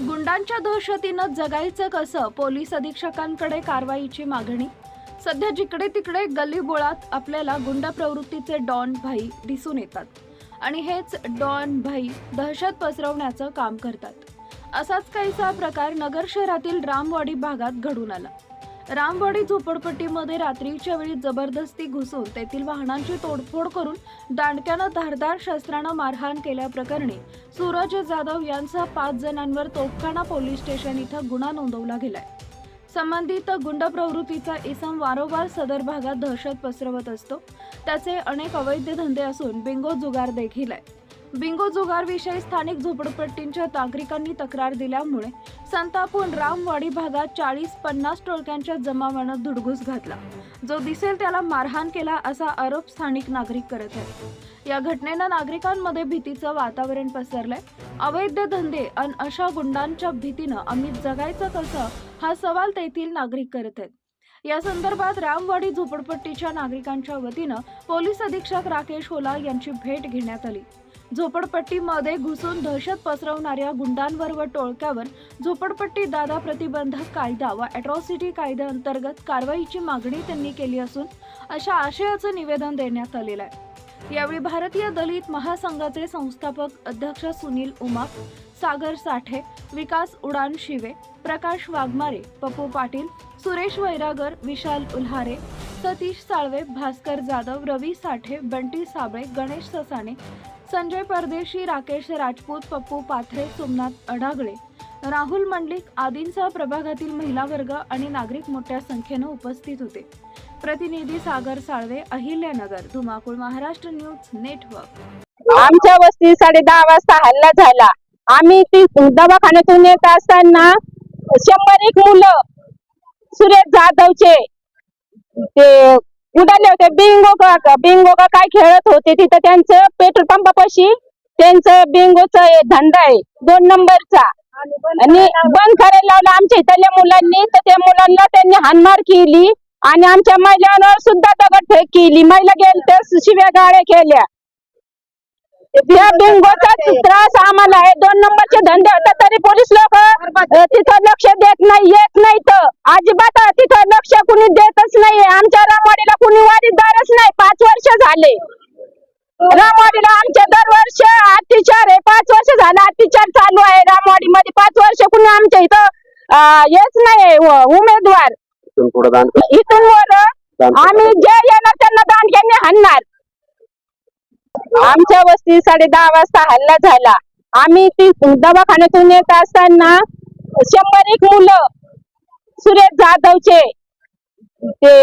गुंडांच्या दहशतीनं जगायचं कसं पोलीस अधीक्षकांकडे कारवाईची मागणी? सध्या जिकडे तिकडे गल्लीबोळात आपल्याला गुंड प्रवृत्तीचे डॉन भाई दिसून येतात. आणि हेच डॉन भाई दहशत पसरवण्याचं काम करतात. असाच काहीसा प्रकार नगर शहरातील रामवाडी भागात घडून आला. रामवाडी झोपडपट्टीमध्ये रात्रीच्या वेळी जबरदस्ती घुसून तेथील वाहनांची तोडफोड करून दांडक्यानं धारदार शस्त्रानं मारहाण केल्याप्रकरणी सूरज जाधव यांचा पाच जणांवर तोफखाना पोलीस स्टेशन इथं गुन्हा नोंदवला गेलाय. संबंधित गुंड प्रवृत्तीचा इसम वारंवार सदर भागात दहशत पसरवत असतो. त्याचे अनेक अवैध धंदे असून बिंगो जुगार देखील आहे. बिंगो जुगारविषयी स्थानिक झोपडपट्टींच्या नागरिकांनी तक्रार दिल्यामुळे संतापून रामवाडी भागात चाळीस पन्नास टोळक्यांच्या जमावानं धुडगूस घातला. जो दिसेल त्याला मारहाण केला असा आरोप स्थानिक नागरिक करत आहेत. या घटनेनं नागरिकांमध्ये भीतीचं वातावरण पसरलंय. अवैध धंदे अन अशा गुंडांच्या भीतीनं आम्ही जगायचं कसं हा सवाल तेथील नागरिक करत आहेत. या संदर्भात रामवाडी झोपडपट्टीच्या नागरिकांच्या वतीनं पोलीस अधीक्षक राकेश होला यांची भेट घेण्यात आली. झोपडपट्टीमध्ये घुसून दहशत पसरवणाऱ्या गुंडांवर व टोळक्यावर झोपडपट्टी दादा प्रतिबंधक कायदा व अॅट्रॉसिटी कायद्याअंतर्गत कारवाईची मागणी त्यांनी केली असून अशा आशयाचं निवेदन देण्यात आलेलं आहे. यावेळी भारतीय दलित महासंघाचे संस्थापक अध्यक्ष सुनील उमाप सागर साठे विकास उडान शिवे प्रकाश वाघमारे पप्पू पाटील सुरेश वैरागर विशाल उल्हारे सतीश साळवे भास्कर जाधव रवी साठे बंटी साबळे गणेश ससाणे संजय परदेशी राकेश राजपूत पप्पू पाथरे सोमनाथ अडागळे राहुल मंडलिक आदींसह प्रभागातील महिला वर्ग आणि नागरिक मोठ्या संख्येनं उपस्थित होते. प्रतिनिधी सागर साळवे अहिल्यानगर धुमाकूळ महाराष्ट्र न्यूज नेटवर्क. आमच्या वस्ती साडे दहा वाजता हल्ला झाला. आम्ही ती दवाखान्यातून येत असताना शंभर एक मुलं सुरेश जाधवचे ते उडाले होते. बिंगो का बिंगो का काय खेळत होते तिथं त्यांचं पेट्रोल पंपापाशी? त्यांचं बिंगोचा धंदा आहे दोन नंबरचा. आणि बंद करायला लावलं आमच्या इथल्या मुलांनी. तर त्या मुलांना त्यांनी हानमार केली आणि आमच्या महिलांवर सुद्धा दगडफेक केली. महिला गेल तर शिव्या गाड्या केल्या. या बिंगोचा त्रास आम्हाला आहे. दोन नंबरचे धंदे होतात तरी पोलीस लोक तिथं लक्ष देत नाही येत नाही तर. अजिबात तिथं लक्ष कुणी देतच नाही. आमच्या रामवाडीला कुणी वारीदारच नाही. पाच वर्ष झाले. रामवाडीला आमच्या दरवर्ष अत्याचार आहे. पाच वर्ष झालं अत्याचार चालू आहे. रामवाडी मध्ये पाच वर्ष कुणी आमच्या इथं हेच नाही उमेदवार. इथून वर आम्ही जे येणार त्यांना आमच्या वस्ती साडे दहा वाजता हल्ला झाला. आम्ही ती दवाखान्यातून येत असताना शंभर एक मुलं सुरेश जाधवचे ते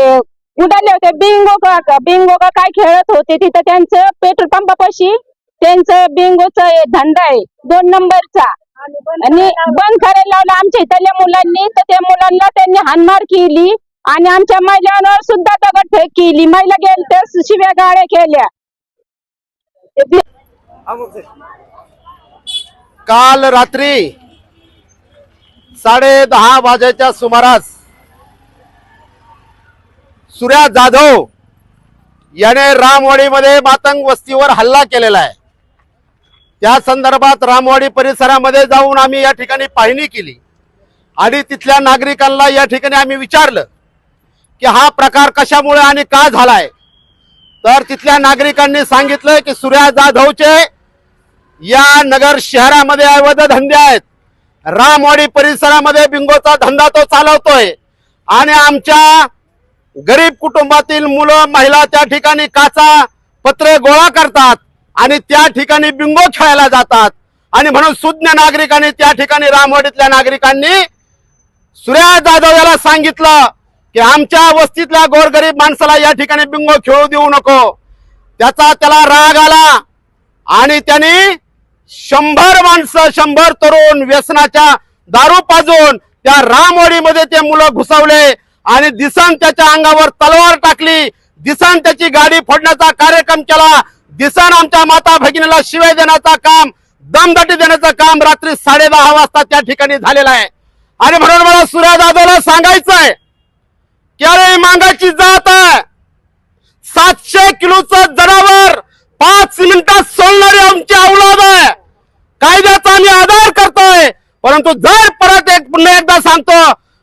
उडाले होते. बिंगो का बिंगो का काय खेळत होते तिथं त्यांचं पेट्रोल पंपापाशी त्यांचं बिंगोचा धंदा आहे दोन नंबरचा. आणि बंद करायला लावला आमच्या इथल्या मुलांनी. तर त्या मुलांना त्यांनी हानमार केली आणि आमच्या महिलांवर सुद्धा दगडफेक केली. महिला गेल तर शिव्या गाड्या केल्या. काल रात्री साडे दहा वाजेच्या सुमारास सूर्या जाधव याने रामवाडीमध्ये मातंग वस्तीवर हल्ला केलेला आहे. त्या संदर्भात रामवाडी परिसरामध्ये जाऊन आम्ही या ठिकाणी पाहणी केली. आणि तिथल्या नागरिकांना या ठिकाणी आम्ही विचारलं की हा प्रकार कशामुळे आणि का झालाय? तर तिथल्या नागरिकांनी सांगितलं की सूर्या जाधवचे या नगर शहरामध्ये अवैध धंदे आहेत. रामवाडी परिसरामध्ये बिंगोचा धंदा तो चालवतोय. आणि आमच्या गरीब कुटुंबातील मुलं महिला त्या ठिकाणी काचा पत्रे गोळा करतात आणि त्या ठिकाणी बिंगो खेळायला जातात. आणि म्हणून सुज्ञ नागरिकांनी त्या ठिकाणी रामवाडीतल्या नागरिकांनी सूर्या जाधव याला सांगितलं की आमच्या वस्तीतल्या गोरगरीब माणसाला या ठिकाणी बिंगो खेळू देऊ नको. त्याचा त्याला राग आला आणि त्यांनी शंभर माणसं शंभर तरुण व्यसनाच्या दारू पाजून त्या रामवाडीमध्ये ते मुलं घुसवले आणि दिसन त्याच्या अंगावर तलवार टाकली. दिसन त्याची गाडी फोडण्याचा कार्यक्रम केला. दिसन आमच्या माता भगिनीला शिवाय देण्याचा काम दमदाटी देण्याचं काम रात्री साडे दहा वाजता त्या ठिकाणी झालेलं आहे. आणि म्हणून मला सूर्या जाधवला सांगायचं आहे अरे मांगाची जात आहे. सातशे किलोचं जनावर पाच मिनिटात सोडणारी आमची औलाद आहे. कायद्याचा आम्ही आधार करतोय. परंतु जर परत एक पुन्हा एकदा सांगतो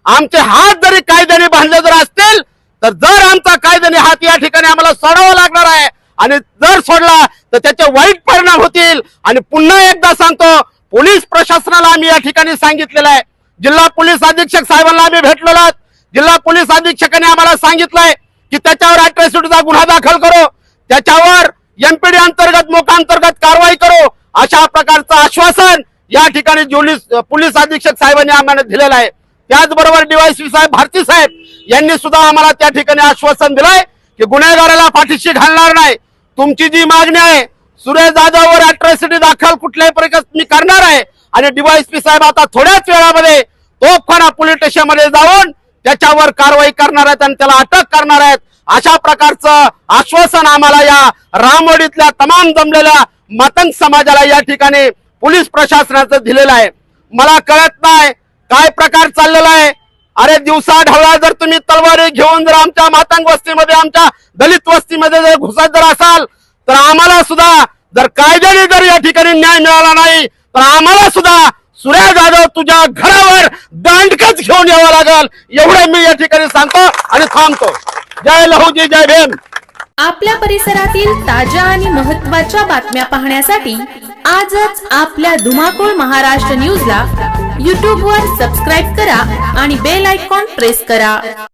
आमचे हात जरी कायद्याने बांधले जर असतील तर जर आमचा कायद्याने हात या ठिकाणी आम्हाला सोडावा लागणार आहे आणि जर सोडला तर त्याचे वाईट परिणाम होतील. आणि पुन्हा एकदा सांगतो पोलीस प्रशासनाला आम्ही या ठिकाणी सांगितलेलं आहे. जिल्हा पोलीस अधीक्षक साहेबांना आम्ही भेटलेलो आहोत. जिल्हा पोलीस अधीक्षकाने आम्हाला सांगितलंय की त्याच्यावर अट्रॅसिटीचा गुन्हा दाखल करो. त्याच्यावर एमपीडी अंतर्गत मोका अंतर्गत कारवाई करू. अशा प्रकारचं आश्वासन या ठिकाणी पोलीस पोलीस अधीक्षक साहेबांनी आम्हाला दिलेलं आहे. त्याचबरोबर डीवायसी साहेब भारती साहेब यांनी सुद्धा आम्हाला त्या ठिकाणी आश्वासन दिलंय की गुन्हेगाराला पाठीशी घालणार नाही. तुमची जी मागणी आहे सुरेश जाधववर अट्रॉसिटी दाखल कुठल्याही प्रकारे मी करणार आहे. आणि डीवायसी साहेब आता थोड्याच वेळामध्ये तोफखाना पोलीस स्टेशनमध्ये जाऊन त्याच्यावर कारवाई करणार आहेत आणि त्याला अटक करणार आहेत. अशा प्रकारचं आश्वासन आम्हाला या रामवाडीतल्या तमाम जमलेल्या मतंग समाजाला या ठिकाणी पोलीस प्रशासनाचं दिलेलं आहे. मला कळत नाही काय प्रकार चाललेला आहे. अरे दिवसा ढवळा जर तुम्ही तलवारी घेऊन जर आमच्या मातंग वस्तीमध्ये आमच्या दलित वस्तीमध्ये जर घुसत जर असाल तर आम्हाला सुद्धा जर कायद्याने जर या ठिकाणी न्याय मिळाला नाही तर आम्हाला सुद्धा सुरेश जाधव तुझ्या घरावर दांडकच घेऊन यावं लागल. एवढं मी या ठिकाणी सांगतो आणि थांबतो. जय लहूजी जय भीम. आपल्या परिसरातील ताज्या आणि महत्त्वाच्या बातम्या पाहण्यासाठी आजच आपल्या धुमाकूळ महाराष्ट्र न्यूजला यूट्यूबवर सबस्क्राईब करा आणि बेल आयकॉन प्रेस करा.